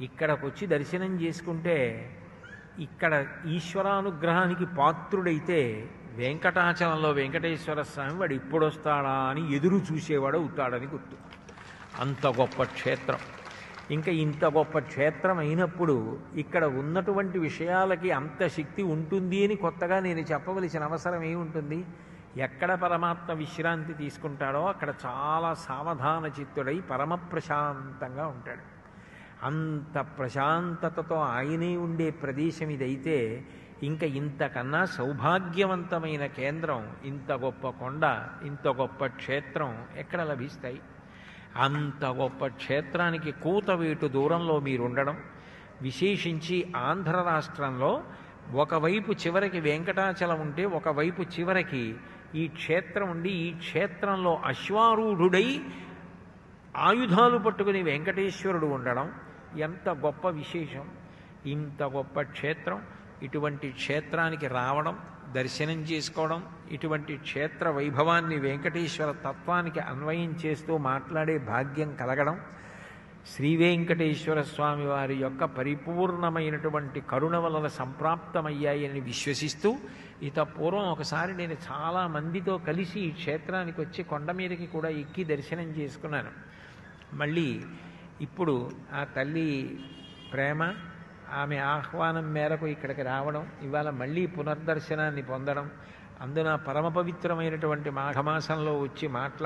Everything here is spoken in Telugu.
ఇక్కడికి వచ్చి దర్శనం చేసుకుంటే ఇక్కడ ఈశ్వరానుగ్రహానికి పాత్రుడైతే వెంకటాచలంలో వెంకటేశ్వర స్వామి వాడు ఇప్పుడు వస్తాడా అని ఎదురు చూసేవాడు అవుతాడని గుర్తు. అంత గొప్ప క్షేత్రం. ఇంకా ఇంత గొప్ప క్షేత్రం అయినప్పుడు ఇక్కడ ఉన్నటువంటి విషయాలకి అంత శక్తి ఉంటుంది అని కొత్తగా నేను చెప్పవలసిన అవసరం ఏముంటుంది? ఎక్కడ పరమాత్మ విశ్రాంతి తీసుకుంటాడో అక్కడ చాలా సావధాన చిత్తుడై పరమ ప్రశాంతంగా ఉంటాడు. అంత ప్రశాంతతతో ఆయనే ఉండే ప్రదేశం ఇదైతే ఇంకా ఇంతకన్నా సౌభాగ్యవంతమైన కేంద్రం ఇంత గొప్ప కొండ ఇంత గొప్ప క్షేత్రం ఎక్కడ లభిస్తాయి? అంత గొప్ప క్షేత్రానికి కూతవేటు దూరంలో మీరు ఉండడం విశేషించి ఆంధ్ర రాష్ట్రంలో ఒకవైపు చివరికి వెంకటాచలం ఉంటే ఒకవైపు చివరికి ఈ క్షేత్రం ఉండి ఈ క్షేత్రంలో అశ్వారూఢుడై ఆయుధాలు పట్టుకుని వెంకటేశ్వరుడు ఉండడం ఎంత గొప్ప విశేషం ఇంత గొప్ప క్షేత్రం ఇటువంటి క్షేత్రానికి రావడం దర్శనం చేసుకోవడం ఇటువంటి క్షేత్ర వైభవాన్ని వెంకటేశ్వర తత్వానికి అన్వయం చేస్తూ మాట్లాడే భాగ్యం కలగడం శ్రీ వెంకటేశ్వర స్వామి వారి యొక్క పరిపూర్ణమైనటువంటి కరుణ వలన సంప్రాప్తమయ్యాయని విశ్వసిస్తూ ఇత పూర్వం ఒకసారి నేను చాలా మందితో కలిసి ఈ క్షేత్రానికి వచ్చి కొండ మీదకి కూడా ఎక్కి దర్శనం చేసుకున్నాను. మళ్ళీ ఇప్పుడు ఆ తల్లి ప్రేమ ఆమె ఆహ్వానం మేరకు ఇక్కడికి రావడం ఇవాళ మళ్ళీ పునర్దర్శనాన్ని పొందడం అందున పరమ పవిత్రమైనటువంటి మాఘమాసంలో వచ్చి మాట్లా